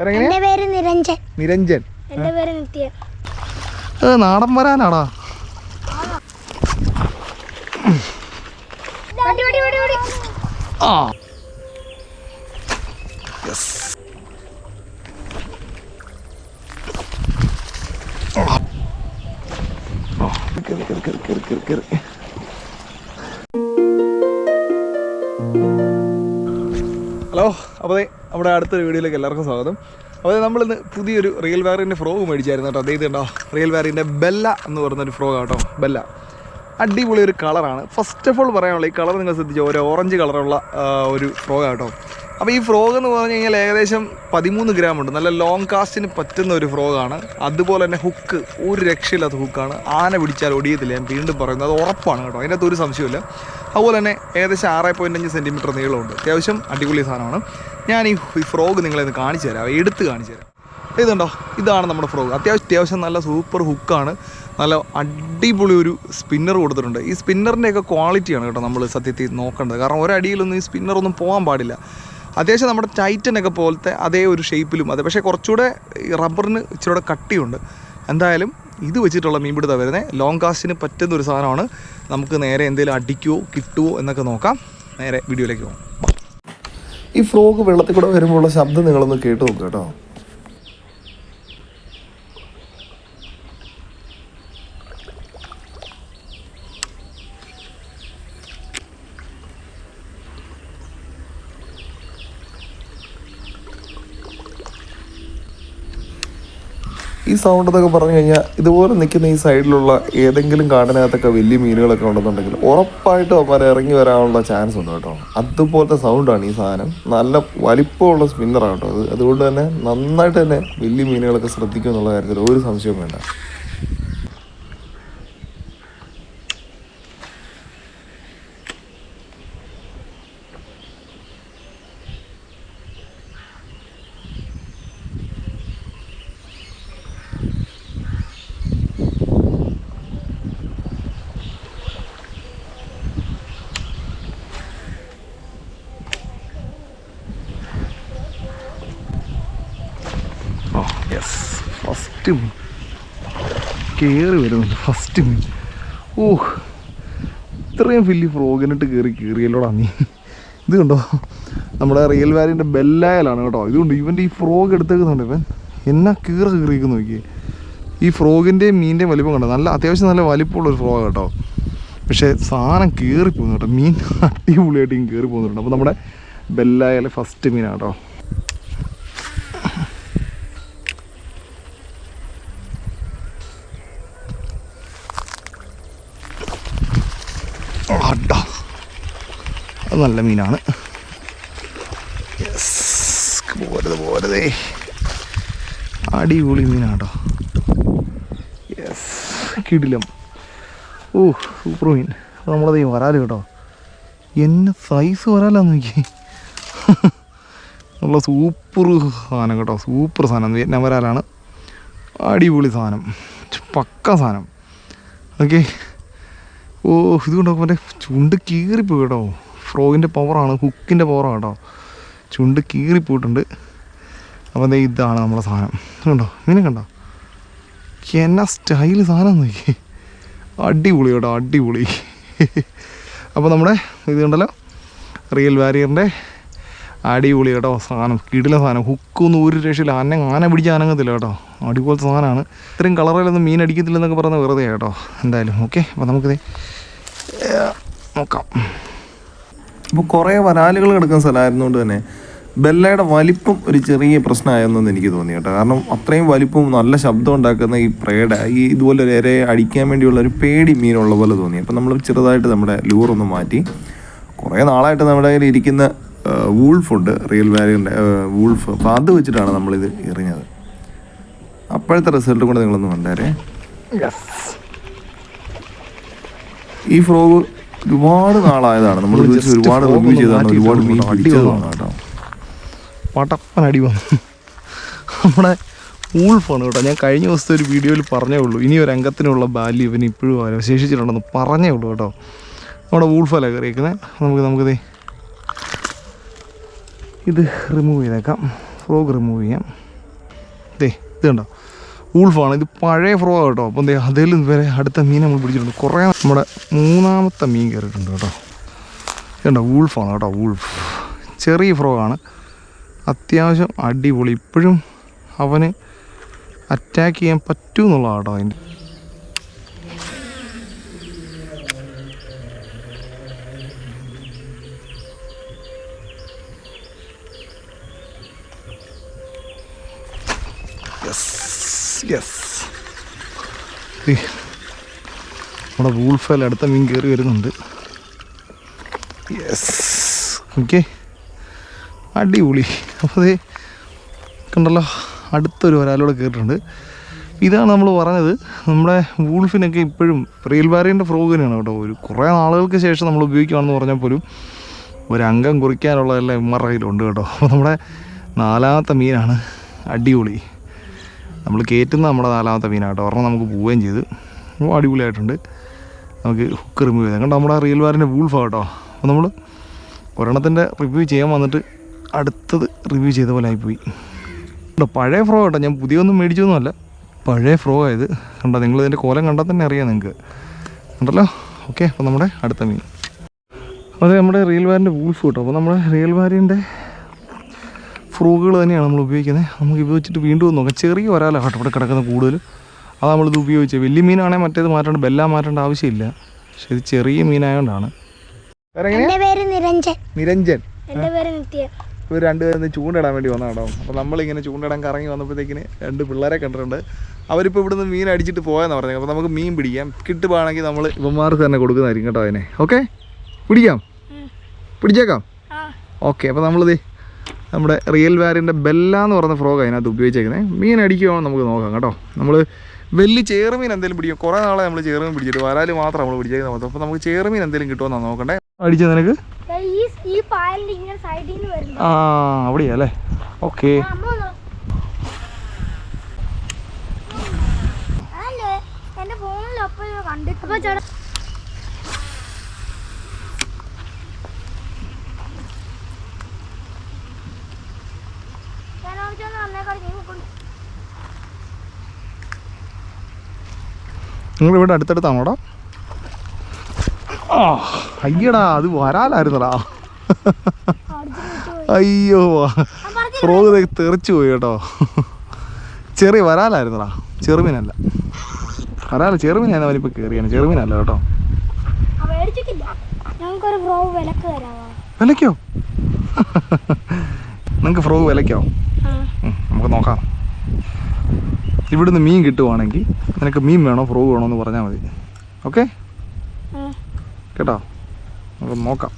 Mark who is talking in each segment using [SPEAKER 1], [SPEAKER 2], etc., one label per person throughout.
[SPEAKER 1] എന്റെ പേര് നിരഞ്ജൻ.
[SPEAKER 2] നിരഞ്ജൻ.
[SPEAKER 1] എന്റെ പേര് നിത്യ.
[SPEAKER 2] നാടൻ വരാനാടാ. ആ. യെസ് ഹലോ അപ്പോൾ നമ്മുടെ അടുത്തൊരു വീഡിയോയിലേക്ക് എല്ലാവർക്കും സ്വാഗതം. അപ്പോൾ നമ്മളിന്ന് പുതിയൊരു റിയൽ വാറിന്റെ ഫ്രോഗ് മേടിച്ചായിരുന്നു കേട്ടോ. അതേ ഇതുണ്ടോ റിയൽ വാറിന്റെ ബെല്ല എന്ന് പറയുന്നൊരു ഫ്രോഗ് കേട്ടോ. ബെല്ല അടിപൊളി ഒരു കളറാണ് ഫസ്റ്റ് ഓഫ് ഓൾ പറയാനുള്ള ഈ കളർ നിങ്ങൾ ശ്രദ്ധിച്ചു? ഒരു ഓറഞ്ച് കളറുള്ള ഒരു ഫ്രോഗ് കേട്ടോ. അപ്പോൾ ഈ ഫ്രോഗ് എന്ന് പറഞ്ഞു കഴിഞ്ഞാൽ ഏകദേശം പതിമൂന്ന് ഗ്രാം ഉണ്ട്. നല്ല ലോങ് കാസ്റ്റിന് പറ്റുന്ന ഒരു ഫ്രോഗാണ് അതുപോലെ തന്നെ ഹുക്ക് ഒരു രക്ഷയില്ലാത്ത ഹുക്കാണ് ആന പിടിച്ചാൽ ഒടിയത്തില്ല. ഞാൻ വീണ്ടും പറയുന്നത് അത് ഉറപ്പാണ് കേട്ടോ. അതിനകത്ത് ഒരു സംശയമില്ല അതുപോലെ തന്നെ ഏകദേശം ആറ് പോയിന്റ് അഞ്ച് സെന്റിമീറ്റർ നീളമുണ്ട്. അത്യാവശ്യം അടിപൊളി സാധനമാണ്. ഞാൻ ഈ ഫ്രോഗ് നിങ്ങളെ ഒന്ന് കാണിച്ചു തരാം. എടുത്ത് കാണിച്ചു തരാം. ഇതുണ്ടോ? ഇതാണ് നമ്മുടെ ഫ്രോഗ് അത്യാവശ്യം അത്യാവശ്യം നല്ല സൂപ്പർ ഹുക്കാണ് നല്ല അടിപൊളി ഒരു സ്പിന്നർ കൊടുത്തിട്ടുണ്ട്. ഈ സ്പിന്നറിന്റെയൊക്കെ ക്വാളിറ്റിയാണ് കേട്ടോ നമ്മൾ സത്യത്തിൽ നോക്കേണ്ടത്. കാരണം ഒരടിയിലൊന്നും ഈ സ്പിന്നറൊന്നും പോകാൻ പാടില്ല. അത്യാവശ്യം നമ്മുടെ ടൈറ്റനൊക്കെ പോലത്തെ അതേ ഒരു ഷേപ്പിലും അതെ. പക്ഷേ കുറച്ചുകൂടെ റബ്ബറിന് ഇച്ചിരി കട്ടിയുണ്ട്. എന്തായാലും ഇത് വെച്ചിട്ടുള്ള മീൻപിടുത്തം വരുന്നത് ലോങ് കാസ്റ്റിന് പറ്റുന്ന ഒരു സാധനമാണ്. നമുക്ക് നേരെ എന്തെങ്കിലും അടിക്കുമോ കിട്ടുമോ എന്നൊക്കെ നോക്കാം. നേരെ വീഡിയോയിലേക്ക് പോകാം
[SPEAKER 3] ഈ ഫ്രോഗ് വെള്ളത്തിൽ കൂടെ വരുമ്പോഴുള്ള ശബ്ദം നിങ്ങളൊന്ന് കേട്ട് നോക്കുക കേട്ടോ. സൗണ്ട് എന്നൊക്കെ പറഞ്ഞു കഴിഞ്ഞാൽ ഇതുപോലെ നിൽക്കുന്ന ഈ സൈഡിലുള്ള ഏതെങ്കിലും കാടിനകത്തൊക്കെ വലിയ മീനുകളൊക്കെ ഉണ്ടെന്നുണ്ടെങ്കിൽ ഉറപ്പായിട്ടും അവന്മാർ ഇറങ്ങി വരാനുള്ള ചാൻസ് ഉണ്ട് കേട്ടോ. അതുപോലത്തെ സൗണ്ടാണ് ഈ സാധനം. നല്ല വലിപ്പമുള്ള സ്പിന്നറാണ് കേട്ടോ അത്. അതുകൊണ്ട് തന്നെ നന്നായിട്ട് തന്നെ വലിയ മീനുകളൊക്കെ ശ്രദ്ധിക്കും എന്നുള്ള കാര്യത്തിൽ ഒരു സംശയവും വേണ്ട
[SPEAKER 2] ഓ യെസ് ഫസ്റ്റ് മീൻ. കയറി വരുന്നുണ്ട് ഫസ്റ്റ് മീൻ. ഓ ഇത്രയും വലിയ ഫ്രോഗിനിട്ട് കയറി കയറിയല്ലോടാ നീ. ഇത് കണ്ടോ? നമ്മുടെ റിയൽ വാലിന്റെ ബെല്ലായാലാണ് കേട്ടോ. ഇതുകൊണ്ട് ഇവന്റെ ഈ ഫ്രോഗ് എടുത്തേക്കുന്നുണ്ട് ഇവൻ. എന്നാ കീറ കീറിയിരിക്കുന്നു നോക്കിയേ. ഈ ഫ്രോഗിന്റെയും മീനിന്റെയും വലിപ്പം കണ്ടോ? നല്ല അത്യാവശ്യം നല്ല വലിപ്പമുള്ള ഒരു ഫ്രോഗ് കേട്ടോ. പക്ഷേ സാധനം കയറി പോകുന്നു കേട്ടോ. മീൻ അടിപൊളിയായിട്ട് കയറി പോകുന്നുണ്ട് അപ്പോൾ നമ്മുടെ ബെല്ലായാലെ ഫസ്റ്റ് മീനാണ് കേട്ടോ അടാ അത് നല്ല മീനാണ്. യെസ് പോരത് പോരുതേ. അടിപൊളി മീനാട്ടോ. യെസ് കിടിലം. ഓ സൂപ്പർ മീൻ. നമ്മളത് വരാൽ കേട്ടോ. എന്നെ സൈസ് വരാലാന്ന് നോക്കി നല്ല സൂപ്പർ സാധനം കേട്ടോ. സൂപ്പർ സാധനം. വിയറ്റ്നാം വരാലാണ് അടിപൊളി സാധനം. പക്ക സാധനം. ഓക്കെ ഓ ഇത് മറ്റേ ചുണ്ട് കീറിപ്പോയി കേട്ടോ. ഫ്രോഗിന്റെ പവറാണ് ഹുക്കിന്റെ പവറാണ് കേട്ടോ. ചുണ്ട് കീറിപ്പോയിട്ടുണ്ട് അപ്പോൾ ദേ ഇതാണ് നമ്മുടെ സാധനം. കണ്ടോ? മീനെ കണ്ടോ? എന്നാ സ്റ്റൈൽ സാധനം നോക്കി അടിപൊളി കേട്ടോ അടിപൊളി. അപ്പോൾ നമ്മുടെ ഇത് കണ്ടല്ലോ? റിയൽ വാരിയറിന്റെ അടിപൊളി കേട്ടോ സാധനം. കിടില സാധനം. ഹുക്കൊന്നും ഒരു രക്ഷയില്ല. ആന ആന പിടിച്ച് അനങ്ങത്തില്ല കേട്ടോ. അടിപൊളി സാധനമാണ്. ഇത്രയും കളറിലൊന്നും മീൻ അടിക്കത്തില്ലെന്നൊക്കെ പറയുന്നത് വെറുതെ കേട്ടോ. എന്തായാലും ഓക്കെ അപ്പോൾ നമുക്കിത് നോക്കാം.
[SPEAKER 3] ഇപ്പോൾ കുറേ വരാലുകൾ കിടക്കുന്ന സ്ഥലമായിരുന്നുകൊണ്ട് തന്നെ ബെല്ലയുടെ വലിപ്പം ഒരു ചെറിയ പ്രശ്നമായിരുന്നെന്ന് എനിക്ക് തോന്നി കേട്ടോ. കാരണം അത്രയും വലിപ്പം നല്ല ശബ്ദം ഉണ്ടാക്കുന്ന ഈ പ്രേഡ ഈ ഇതുപോലെ ഒരു ഇരയെ അടിക്കാൻ വേണ്ടിയുള്ള ഒരു പേടി മീനുള്ള പോലെ തോന്നി. അപ്പം നമ്മൾ ചെറുതായിട്ട് നമ്മുടെ ലൂറൊന്ന് മാറ്റി. കുറേ നാളായിട്ട് നമ്മുടെ കയ്യിൽ ഇരിക്കുന്ന വൂൾഫ് ഉണ്ട് റിയൽ വാലിയുടെ വൂൾഫ്. അപ്പോൾ അത് വെച്ചിട്ടാണ് നമ്മളിത് എറിഞ്ഞത്. അപ്പോഴത്തെ റിസൾട്ട് കൂടെ നിങ്ങളൊന്ന് കണ്ടേരേ. ഈ ഫ്രോഗ് ഒരുപാട് നാളായതാണ്. നമ്മൾ ഒരുപാട് റിവ്യൂ ചെയ്തതാണ്. ഒരുപാട് മീൻ. പിടിച്ചതാണ് കേട്ടോ.
[SPEAKER 2] പട്ടപ്പൻ അടി വന്നു. നമ്മുടെ ഊൾഫാണ് കേട്ടോ. ഞാൻ കഴിഞ്ഞ ദിവസത്തെ ഒരു വീഡിയോയിൽ പറഞ്ഞേ ഉള്ളൂ. ഇനി ഒരു അംഗത്തിനുള്ള ബാല്യം ഇവന് ഇപ്പോഴും അവശേഷിച്ചിട്ടുണ്ടെന്ന് പറഞ്ഞേ ഉള്ളൂ കേട്ടോ. നമ്മുടെ ഊൾഫല്ല കയറിയിരിക്കുന്നത് നമുക്ക് നമുക്കിത് ഇത് റിമൂവ് ചെയ്തേക്കാം. ഫ്രോഗ് റിമൂവ് ചെയ്യാം. ഇതേ ഇത് കണ്ടോ? ഊൾഫാണ് ഇത് പഴയ ഫ്രോ കേട്ടോ. അപ്പം എന്താ അതിൽ വരെ അടുത്ത മീൻ നമ്മൾ പിടിച്ചിട്ടുണ്ട്. കുറേ നമ്മുടെ മൂന്നാമത്തെ മീൻ കയറിയിട്ടുണ്ട് കേട്ടോ. കണ്ടോ ഉൾഫാണ് കേട്ടോ ഉൾഫ് ചെറിയ ഫ്രോ ആണ്. അത്യാവശ്യം അടിപൊളി. ഇപ്പോഴും അവന് അറ്റാക്ക് ചെയ്യാൻ പറ്റുമെന്നുള്ളതാണ് കേട്ടോ അതിന്റെ യെസ് നമ്മുടെ വൂൾഫേൽ അടുത്ത മീൻ കയറി വരുന്നുണ്ട്. യെസ് ഓക്കെ അടിപൊളി. അപ്പോൾ അതേ കണ്ടല്ലോ അടുത്തൊരു ഒരാളോട് കയറിയിട്ടുണ്ട് ഇതാണ് നമ്മൾ പറഞ്ഞത് നമ്മുടെ വൂൾഫിനൊക്കെ ഇപ്പോഴും റിയൽ വാരിയന്റെ ഫ്രോഗ് തന്നെയാണ് കേട്ടോ. ഒരു കുറേ നാളുകൾക്ക് ശേഷം നമ്മൾ ഉപയോഗിക്കുകയാണെന്ന് പറഞ്ഞാൽ പോലും ഒരു അംഗം കുറിക്കാനുള്ളതെല്ലാം ഇമ്മറയിലുണ്ട് കേട്ടോ. അപ്പോൾ നമ്മുടെ നാലാമത്തെ മീനാണ് അടിപൊളി. നമ്മൾ കയറ്റുന്ന നമ്മുടെ നാലാമത്തെ മീനാട്ടോ. ഒരെണ്ണം നമുക്ക് പോവുകയും ചെയ്തു. അടിപൊളിയായിട്ടുണ്ട്. നമുക്ക് ഹുക്ക് റിമൂവ് ചെയ്തു കണ്ടോ നമ്മുടെ റിയൽ വാറിന്റെ വൂൾഫാണ് കേട്ടോ അപ്പോൾ നമ്മൾ ഒരെണ്ണത്തിന്റെ റിവ്യൂ ചെയ്യാൻ വന്നിട്ട് അടുത്തത് റിവ്യൂ ചെയ്ത പോലെ ആയിപ്പോയി. കേട്ടോ പഴയ ഫ്രോ കേട്ടോ ഞാൻ പുതിയൊന്നും മേടിച്ചൊന്നുമല്ല. പഴയ ഫ്രോ ആയത് കണ്ടോ നിങ്ങൾ ഇതിന്റെ കോലം കണ്ടാൽ തന്നെ അറിയാം നിങ്ങൾക്ക്. ഉണ്ടല്ലോ? ഓക്കെ അപ്പോൾ നമ്മുടെ അടുത്ത മീൻ. അതെ നമ്മുടെ റിയൽ വാരിന്റെ വൂൾഫ് കേട്ടോ അപ്പോൾ നമ്മുടെ റിയൽ വാരിന്റെ ഫ്രോഗുകൾ തന്നെയാണ് നമ്മൾ ഉപയോഗിക്കുന്നത്. നമുക്ക് ഉപയോഗിച്ചിട്ട് വീണ്ടും നോക്കാം. ചെറിയ ഒരാളാണ് കേട്ടോ ഇവിടെ കിടക്കുന്ന കൂടുതലും അത് നമ്മളിത് ഉപയോഗിച്ചത്. വലിയ മീനാണെങ്കിൽ മറ്റേത് മാറ്റേണ്ട ബെല്ലാ മാറ്റേണ്ട ആവശ്യമില്ല. പക്ഷെ ഇത് ചെറിയ മീനായതുകൊണ്ടാണ്
[SPEAKER 1] നിരഞ്ജൻ.
[SPEAKER 2] ഇവർ രണ്ടുപേരും ചൂണ്ടിടാൻ വേണ്ടി വന്ന കേട്ടോ അപ്പോൾ നമ്മളിങ്ങനെ ചൂണ്ടിടാൻ കറങ്ങി വന്നപ്പോഴത്തേക്കിന് രണ്ട് പിള്ളേരെ കണ്ടിട്ടുണ്ട്. അവരിപ്പോൾ ഇവിടുന്ന് മീൻ അടിച്ചിട്ട് പോയെന്ന് പറഞ്ഞത്. അപ്പോൾ നമുക്ക് മീൻ പിടിക്കാം. കിട്ടുവാണെങ്കിൽ നമ്മൾ ഇവന്മാർക്ക് തന്നെ കൊടുക്കുന്നതായിരിക്കും കേട്ടോ അതിനെ. ഓക്കെ? പിടിക്കാം? പിടിച്ചേക്കാം? ഓക്കെ അപ്പോൾ നമ്മളിത് നമ്മുടെ റിയൽ വാരിന്റെ ബെല്ല എന്ന് പറയുന്ന ഫ്രോഗ് അതിനകത്ത് ഉപയോഗിച്ചേക്കുന്നത് മീൻ അടിക്കുവാണോ നമുക്ക് നോക്കാം കേട്ടോ. നമ്മൾ വലിയ ചേറുമീൻ എന്തെങ്കിലും പിടിക്കും. കുറേ നാളെ നമ്മൾ ചേറുമീൻ പിടിച്ചിട്ട് വരാൽ മാത്രം നമ്മൾ പിടിച്ചേക്കുന്നത് മാത്രം. അപ്പോൾ നമുക്ക് ചേറുമീൻ എന്തെങ്കിലും കിട്ടുമെന്നാണ് നോക്കണ്ടേ? അടിച്ചത് നിനക്ക്?
[SPEAKER 1] ഈ ഈ പായലിന്റെ ഇങ്ങനെ സൈഡിൽ വരുന്നു
[SPEAKER 2] ആ അവിടെയാ അല്ലേ? ഓക്കെ.
[SPEAKER 1] അപ്പൊ ചേട്ടാ ഞാൻ ഓടിച്ചോന്ന് വന്നേക്കാട് നീ കൊണ്ട്
[SPEAKER 2] നിങ്ങൾ ഇവിടെ അടുത്തടുത്താണോടാ? ആ അയ്യടാ അത് വരാലായിരുന്നടാ അയ്യോ ഫ്രോഗ് തെറിച്ചു പോയി കേട്ടോ. ചെറിയ വരാലായിരുന്നടാ ചെറുമീനല്ല. വരാല ചെറുമീനാണ് അവനിപ്പോൾ കയറിയാണ് ചെറുമീനല്ല കേട്ടോ.
[SPEAKER 1] വിലക്കോ നിങ്ങക്ക്
[SPEAKER 2] വിലക്ക് നിങ്ങൾക്ക് ഫ്രോഗ് ഉം, നമുക്ക് നോക്കാം. ഇവിടുന്ന് മീൻ കിട്ടുവാണെങ്കിൽ നിനക്ക് മീൻ വേണോ ഫ്രോഗ് വേണോ എന്ന് പറഞ്ഞാൽ മതി. ഓക്കെ? കേട്ടോ? നമുക്ക് നോക്കാം.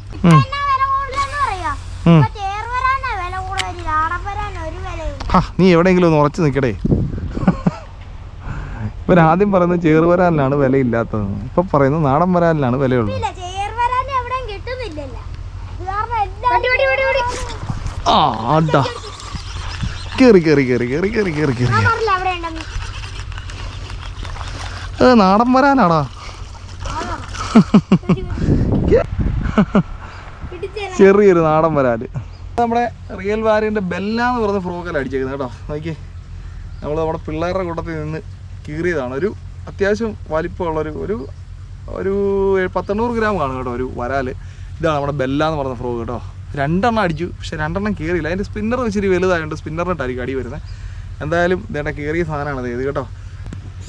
[SPEAKER 2] നീ എവിടെയെങ്കിലും ഒന്ന് ഉറച്ചു നിൽക്കടേ ഇവർ ആദ്യം പറയുന്നത് ചേറുവരാലിനാണ് വിലയില്ലാത്തത് ഇപ്പൊ പറയുന്നത് നാടൻ വരാലിനാണ് വിലയുള്ളത് ആ അടാ കയറി കയറി കയറി കയറി കയറി കയറി കയറി അത് നാടൻ വരാനാടാ. ചെറിയൊരു നാടൻ വരാൽ നമ്മുടെ റിയൽ വാരിന്റെ ബെല്ല എന്ന് പറഞ്ഞ ഫ്രോക്കല്ല അടിച്ചേക്കുന്നത് കേട്ടോ? നോക്കി നമ്മൾ നമ്മുടെ പിള്ളേരുടെ കൂട്ടത്തിൽ നിന്ന് കീറിയതാണ്. ഒരു അത്യാവശ്യം വലിപ്പമുള്ളൊരു ഒരു ഒരു പത്തെണ്ണൂറ് ഗ്രാം കാണും കേട്ടോ ഒരു വരാൽ. ഇതാണ് നമ്മുടെ ബെല്ല എന്ന് പറഞ്ഞ ഫ്രോക്ക് കേട്ടോ. രണ്ടെണ്ണം അടിച്ചു. പക്ഷെ രണ്ടെണ്ണം കയറിയില്ല അതിന്റെ സ്പിന്നർ ഇച്ചിരി വലുതായതുകൊണ്ട് സ്പിന്നറിനിട്ടായിരിക്കും അടി വരുന്നത് എന്തായാലും ഇതേണ്ട കയറിയ സാധനമാണ് ഇത്. കേട്ടോ.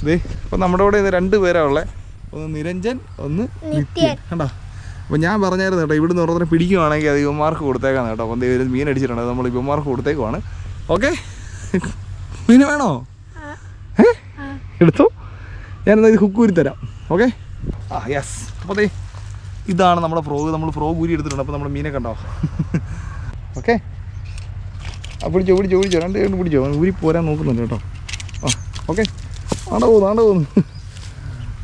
[SPEAKER 2] ഇത് ഇപ്പം നമ്മുടെ കൂടെ ഇത് രണ്ട് പേരാണ് ഉള്ളത് ഒന്ന് നിരഞ്ജൻ ഒന്ന് നിത്യൻ കണ്ടോ? അപ്പോൾ ഞാൻ പറഞ്ഞായിരുന്നു കേട്ടോ ഇവിടുന്ന് ഓരോരുത്തരെ പിടിക്കുവാണെങ്കിൽ അത് ഇവന്മാർക്ക് കൊടുത്തേക്കാണ് കേട്ടോ. അപ്പം എന്തെങ്കിലും മീൻ അടിച്ചിട്ടുണ്ട്. അത് നമ്മൾ ഇവന്മാർക്ക് കൊടുത്തേക്കുവാണ്. ഓക്കെ. മീൻ വേണോ? ഏ? എടുത്തു? ഞാനെന്താ ഇത് ഹുക്കൂരി തരാം. ഓക്കെ? ആ യെസ് അപ്പോൾ ദേ ഇതാണ് നമ്മുടെ ഫ്രോഗ് നമ്മൾ ഫ്രോഗ് ഊരി എടുത്തിട്ടുണ്ട്. അപ്പോൾ നമ്മുടെ മീനെ കണ്ടോ? ഓക്കെ. അപ്പോൾ പിടിച്ചോ പിടിച്ചോ പിടിച്ചോ. രണ്ട് രണ്ട് പിടിച്ചോ. ഊരി പോരാൻ നോക്കുന്നുണ്ട് കേട്ടോ. ആ ഓക്കെ. ആണ്ട പോകുന്നു ആണ്ട പോകുന്നു.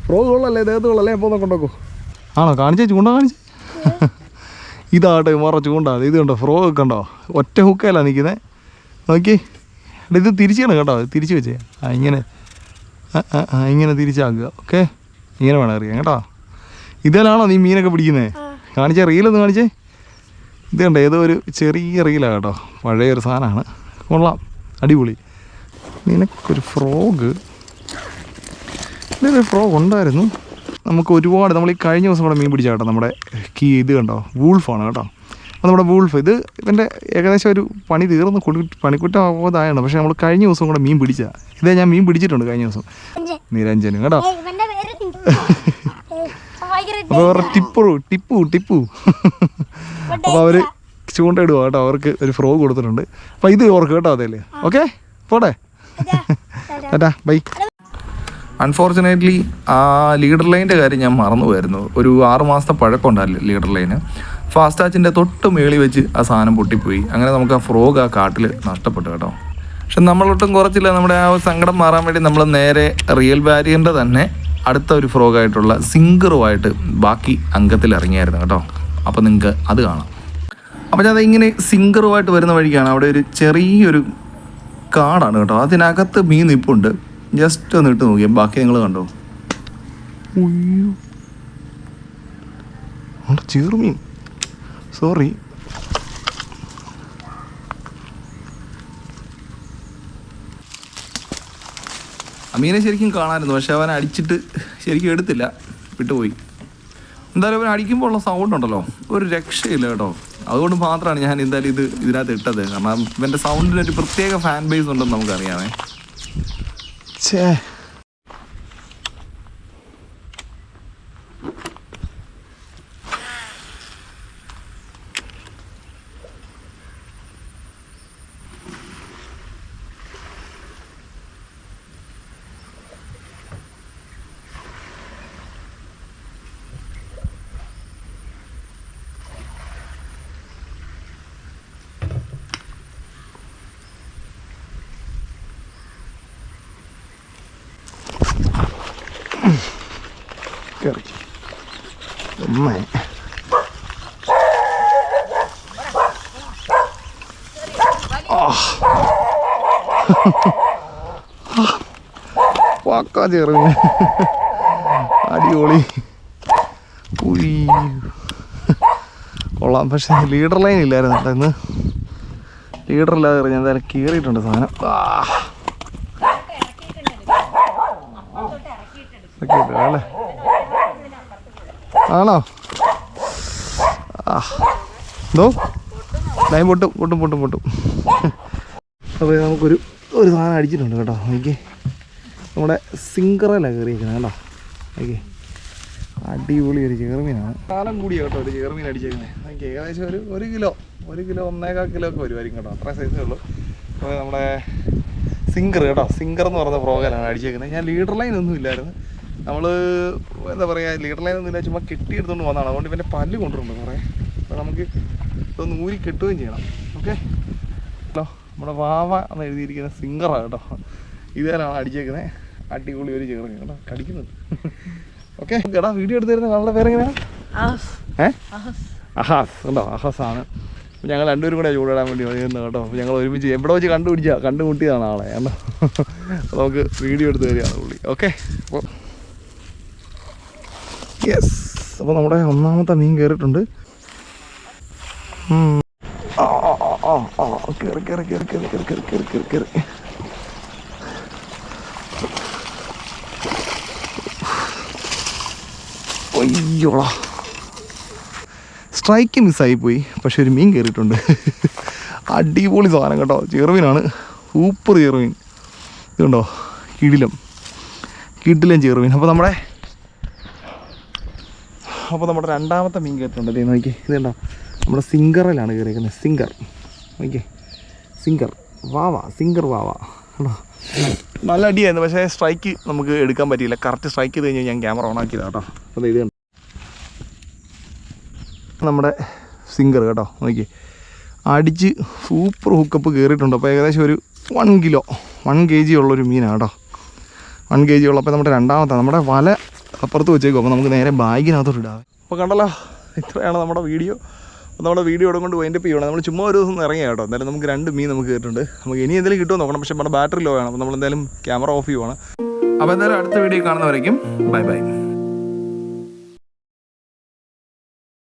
[SPEAKER 2] ഫ്രോഗ് കൊള്ളല്ലേ ദേഹത്ത് കൊള്ളല്ലേ എപ്പോൾ നോക്കി കൊണ്ടോക്കോ ആണോ? കാണിച്ചേ ചൂണ്ട കാണിച്ചേ? ഇതാട്ടെ മാറ ചൂണ്ട ഇത് കണ്ടോ ഫ്രോഗ് ഒക്കെ ഉണ്ടോ ഒറ്റ ഹുക്കല്ല നിൽക്കുന്നത് നോക്കി. ഇത് തിരിച്ചാണ് കേട്ടോ. തിരിച്ച് വെച്ചേ. ആ ഇങ്ങനെ. ഇങ്ങനെ തിരിച്ചാക്കുക. ഓക്കെ. ഇങ്ങനെ വേണം അറിയാം കേട്ടോ. ഇതിലാണോ നീ മീനൊക്കെ പിടിക്കുന്നത് കാണിച്ചേ റീലൊന്ന് കാണിച്ചേ. ഇത് കണ്ട ഏതോ ഒരു ചെറിയ റീലാണ് കേട്ടോ. പഴയ ഒരു സാധനമാണ്. കൊള്ളാം. അടിപൊളി. നിനക്കൊരു ഫ്രോഗ് ഇതിലൊരു ഫ്രോഗ് ഉണ്ടായിരുന്നു. നമുക്ക് ഒരുപാട് നമ്മൾ ഈ കഴിഞ്ഞ ദിവസം കൂടെ മീൻ പിടിച്ച കേട്ടോ നമ്മുടെ കീ ഇത് കണ്ടോ വൂൾഫാണ് കേട്ടോ. അപ്പോൾ നമ്മുടെ വൂൾഫ് ഇത് ഇവന്റെ ഏകദേശം ഒരു പണി തീർന്ന് കൊടു പണിക്കുറ്റം ആവാതായാണ് പക്ഷേ നമ്മൾ കഴിഞ്ഞ ദിവസം കൂടെ മീൻ പിടിച്ച ഇതേ ഞാൻ മീൻ പിടിച്ചിട്ടുണ്ട് കഴിഞ്ഞ ദിവസം. നിരഞ്ജനും കേട്ടോ. അപ്പോൾ അവരുടെ ടിപ്പു ടിപ്പു. ടിപ്പു അപ്പോൾ അവർ ചൂണ്ടയിടുക കേട്ടോ അവർക്ക് ഒരു ഫ്രോഗ് കൊടുത്തിട്ടുണ്ട്. അപ്പോൾ ഇത് ഓർക്ക് കേട്ടോ അതല്ലേ ഓക്കെ? പോട്ടെ. ടാറ്റാ ബൈ.
[SPEAKER 3] അൺഫോർച്ചുനേറ്റ്ലി ആ ലീഡർ ലൈന്റെ കാര്യം ഞാൻ മറന്നുപോയിരുന്നു ഒരു ആറ് മാസത്തെ പഴക്കമുണ്ടല്ലോ ലീഡർ ലൈന്. ഫാസ്റ്റാച്ചിന്റെ തൊട്ട് മേളി വെച്ച് ആ സാധനം പൊട്ടിപ്പോയി. അങ്ങനെ നമുക്ക് ആ ഫ്രോഗ് ആ കാട്ടിൽ നഷ്ടപ്പെട്ടു കേട്ടോ. പക്ഷെ നമ്മളൊട്ടും കുറച്ചില്ല. നമ്മുടെ ആ സങ്കടം മാറാൻ വേണ്ടി നമ്മൾ നേരെ റിയൽ ബാരിയറിന്റെ തന്നെ അടുത്ത ഒരു ഫ്രോഗായിട്ടുള്ള സിംഗറുമായിട്ട് ബാക്കി അംഗത്തിൽ ഇറങ്ങിയായിരുന്നു കേട്ടോ. അപ്പോൾ നിങ്ങൾക്ക് അത് കാണാം. അപ്പോൾ ഞാൻ ഇങ്ങനെ സിംഗറുമായിട്ട് വരുന്ന വഴിക്കാണ്. അവിടെ ഒരു ചെറിയൊരു കാടാണ് കേട്ടോ. അതിനകത്ത് മീൻ നിപ്പുണ്ട്. ജസ്റ്റ് ഒന്ന് ഇട്ട് നോക്കിയാൽ ബാക്കി നിങ്ങൾ കണ്ടോ?
[SPEAKER 2] ചെറുമീൻ. സോറി
[SPEAKER 3] ആ മീനെ ശരിക്കും കാണാമായിരുന്നു പക്ഷെ അവൻ അടിച്ചിട്ട് ശരിക്കും എടുത്തില്ല വിട്ടുപോയി. എന്തായാലും അവൻ അടിക്കുമ്പോൾ ഉള്ള സൗണ്ട് ഉണ്ടല്ലോ ഒരു രക്ഷയില്ല കേട്ടോ. അതുകൊണ്ട് മാത്രമാണ് ഞാൻ എന്തായാലും ഇത് ഇതിനകത്ത് ഇട്ടത്. കാരണം ഇവന്റെ സൗണ്ടിന് ഒരു പ്രത്യേക ഫാൻ ബേസ് ഉണ്ടെന്ന് നമുക്കറിയാമേ.
[SPEAKER 2] ഛേ കയറി ഉമ്മ. വാക്കാ ചെറുമീൻ അടിപൊളി. കൊള്ളാം. പക്ഷെ ലീഡർ ലൈൻ ഇല്ലായിരുന്നു കേട്ടോ ഇന്ന്. ലീഡർ ഇല്ലാതെ ഞാൻ എന്തായാലും കീറിയിട്ടുണ്ട് സാധനം. ആ. ഇറക്കിയിട്ടോ, അല്ലേ? ആണോ? എന്തോ ലൈൻ പൊട്ടും പൊട്ടും പൊട്ടും പൊട്ടും. അപ്പോൾ നമുക്കൊരു ഒരു സാധനം അടിച്ചിട്ടുണ്ട് കേട്ടോ. എനിക്ക് നമ്മുടെ സിംഗറയിലാണ് കയറിയിരിക്കുന്നത് കേട്ടോ ഓക്കെ അടിപൊളി ഒരു ചേർമീനാണ് കാലം കൂടിയ കേട്ടോ ഒരു ചേർമീൻ അടിച്ചേക്കുന്നത് എനിക്ക് ഏകദേശം ഒരു ഒരു കിലോ ഒരു കിലോ ഒന്നേകാൽ കിലോ ഒക്കെ വരുമായിരിക്കും കേട്ടോ. അത്ര സൈസേ ഉള്ളൂ. അപ്പോൾ നമ്മുടെ സിംഗർ കേട്ടോ. സിംഗർ എന്ന് പറഞ്ഞ പ്രോഗ്രാമാണ് അടിച്ചേക്കുന്നത് ഞാൻ ലീഡർ ലൈൻ ഒന്നും ഇല്ലായിരുന്നു. നമ്മൾ എന്താ പറയുക ലീഡർ ലൈൻ ഒന്നും ഇല്ല ചുമ്മാ കെട്ടിയെടുത്തുകൊണ്ട് വന്നതാണ്. അതുകൊണ്ട് ഇവന്റെ പല്ല് കൊണ്ടുവരുന്നുണ്ട് കുറേ അപ്പോൾ നമുക്ക് ഇതൊന്ന് ഊരി കെട്ടുകയും ചെയ്യണം. ഓക്കെ? ഹലോ നമ്മുടെ വാവ എന്ന് എഴുതിയിരിക്കുന്ന സിംഗറാണ് കേട്ടോ. ഇതേലാണ് അടിച്ചേക്കുന്നത് അടിപൊളി ഒരു ചേർന്ന് കേട്ടോ. കടിക്കുന്നത് ഓക്കെ? എടാ വീഡിയോ എടുത്ത് തരുന്ന ആളുടെ പേരെങ്ങനെയാണ് ഏ? അഹാസ്. ഉണ്ടോ അഹാസ് ആണ്. ഞങ്ങൾ രണ്ടുപേരും കൂടെ ചൂടിടാൻ വേണ്ടി വരുന്നത് കേട്ടോ. അപ്പോൾ ഞങ്ങൾ ഒരുമിച്ച് എവിടെ വെച്ച് കണ്ടുപിടിച്ചാൽ കണ്ടുമുട്ടിയതാണ് ആളെ. കേട്ടോ നമുക്ക് വീഡിയോ എടുത്ത് തരികയാണ് പുള്ളി. ഓക്കെ? അപ്പോൾ യെസ് അപ്പോൾ നമ്മുടെ ഒന്നാമത്തെ മീൻ അയ്യോളാ സ്ട്രൈക്ക് മിസ്സായി പോയി പക്ഷെ ഒരു മീൻ കയറിയിട്ടുണ്ട് അടിപൊളി സാധനം കേട്ടോ. ചെറുമീനാണ്. സൂപ്പർ ചെറുമീൻ. ഇതുണ്ടോ? കിടിലം. കിടിലം ചെറുമീൻ. അപ്പോൾ നമ്മുടെ അപ്പോൾ നമ്മുടെ രണ്ടാമത്തെ മീൻ കയറ്റുണ്ട് ദേ നോക്കി ഇതുണ്ടോ നമ്മുടെ സിംഗറിലാണ് കയറിയിരിക്കുന്നത്. സിംഗർ. നോക്കി സിംഗർ. വാവ സിംഗർ വാവ കേട്ടോ നല്ല അടിയായിരുന്നു. പക്ഷേ സ്ട്രൈക്ക് നമുക്ക് എടുക്കാൻ പറ്റിയില്ല. കറക്റ്റ് സ്ട്രൈക്ക് ചെയ്ത് കഴിഞ്ഞാൽ ഞാൻ ക്യാമറ ഓൺ ആക്കിയതാണ് കേട്ടോ. അപ്പോൾ ഇത് നമ്മുടെ സിംഗർ കേട്ടോ. നോക്കി അടിച്ച് സൂപ്പർ ഹുക്കപ്പ് കയറിയിട്ടുണ്ട്. അപ്പോൾ ഏകദേശം ഒരു one kilo one K G ഉള്ളൊരു മീനാണ് കേട്ടോ. വൺ കെ ജി ഉള്ളപ്പോൾ നമ്മുടെ രണ്ടാമത്തെ നമ്മുടെ വല അപ്പുറത്ത് വെച്ചേക്കും. അപ്പോൾ നമുക്ക് നേരെ ബാഗിനകത്തോട്ട് ഇടാം. അപ്പോൾ കണ്ടല്ലോ ഇത്രയാണ് നമ്മുടെ വീഡിയോ. നമ്മുടെ വീഡിയോ ഇവിടെ കൊണ്ട് വൈൻഡപ്പ് ചെയ്യണം നമ്മൾ ചുമ്മാ ഒരു ദിവസം ഇറങ്ങിയ കേട്ടോ. എന്തായാലും നമുക്ക് രണ്ട് മീൻ നമുക്ക് കേട്ടിട്ടുണ്ട് നമുക്ക് ഇനി എന്തെങ്കിലും കിട്ടുമോ നോക്കണം. പക്ഷേ നമ്മുടെ ബാറ്ററി ലോ ആണ്. അപ്പോൾ നമ്മൾ എന്തായാലും ക്യാമറ ഓഫ് ചെയ്യുവാണ്.
[SPEAKER 3] അപ്പോൾ എന്തായാലും അടുത്ത വീഡിയോ കാണുന്നവരേക്കും ബൈ ബൈ.